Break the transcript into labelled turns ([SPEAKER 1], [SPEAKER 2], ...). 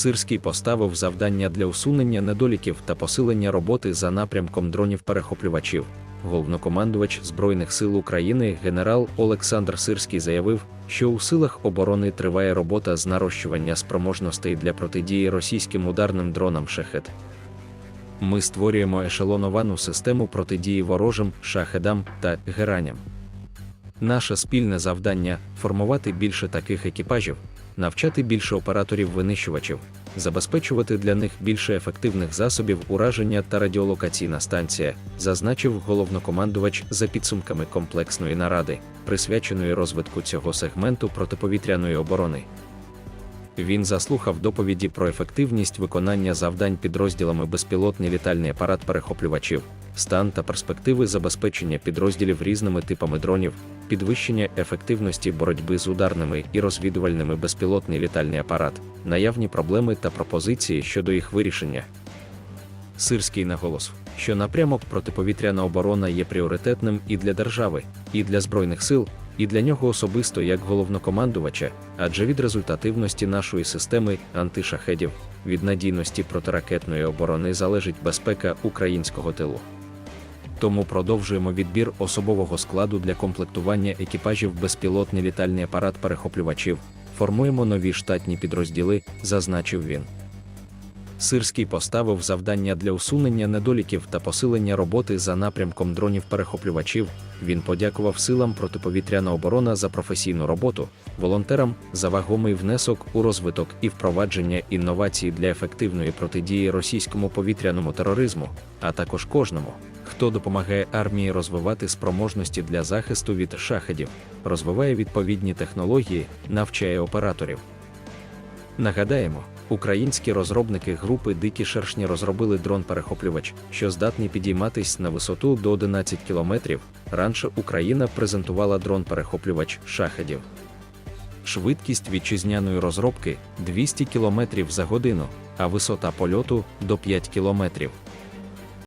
[SPEAKER 1] Сирський поставив завдання для усунення недоліків та посилення роботи за напрямком дронів-перехоплювачів. Головнокомандувач Збройних сил України генерал Олександр Сирський заявив, що у силах оборони триває робота з нарощування спроможностей для протидії російським ударним дронам шахет. Ми створюємо ешелоновану систему протидії ворожим шахедам та гераням. Наше спільне завдання формувати більше таких екіпажів, навчати більше операторів-винищувачів, забезпечувати для них більше ефективних засобів ураження та радіолокаційна станція, зазначив головнокомандувач за підсумками комплексної наради, присвяченої розвитку цього сегменту протиповітряної оборони. Він заслухав доповіді про ефективність виконання завдань підрозділами безпілотний літальний апарат перехоплювачів, стан та перспективи забезпечення підрозділів різними типами дронів, підвищення ефективності боротьби з ударними і розвідувальними безпілотний літальний апарат, наявні проблеми та пропозиції щодо їх вирішення. Сирський наголосив, що напрямок протиповітряна оборона є пріоритетним і для держави, і для збройних сил, і для нього особисто як головнокомандувача, адже від результативності нашої системи антишахедів, від надійності протиракетної оборони залежить безпека українського тилу. Тому продовжуємо відбір особового складу для комплектування екіпажів безпілотний літальний апарат перехоплювачів, формуємо нові штатні підрозділи, зазначив він. Сирський поставив завдання для усунення недоліків та посилення роботи за напрямком дронів-перехоплювачів. Він подякував силам протиповітряна оборона за професійну роботу, волонтерам за вагомий внесок у розвиток і впровадження інновацій для ефективної протидії російському повітряному тероризму, а також кожному, хто допомагає армії розвивати спроможності для захисту від шахедів, розвиває відповідні технології, навчає операторів. Нагадаємо, українські розробники групи Дикі Шершні розробили дрон-перехоплювач, що здатний підійматись на висоту до 11 кілометрів. Раніше Україна презентувала дрон-перехоплювач шахедів. Швидкість вітчизняної розробки 200 км за годину, а висота польоту до 5 км.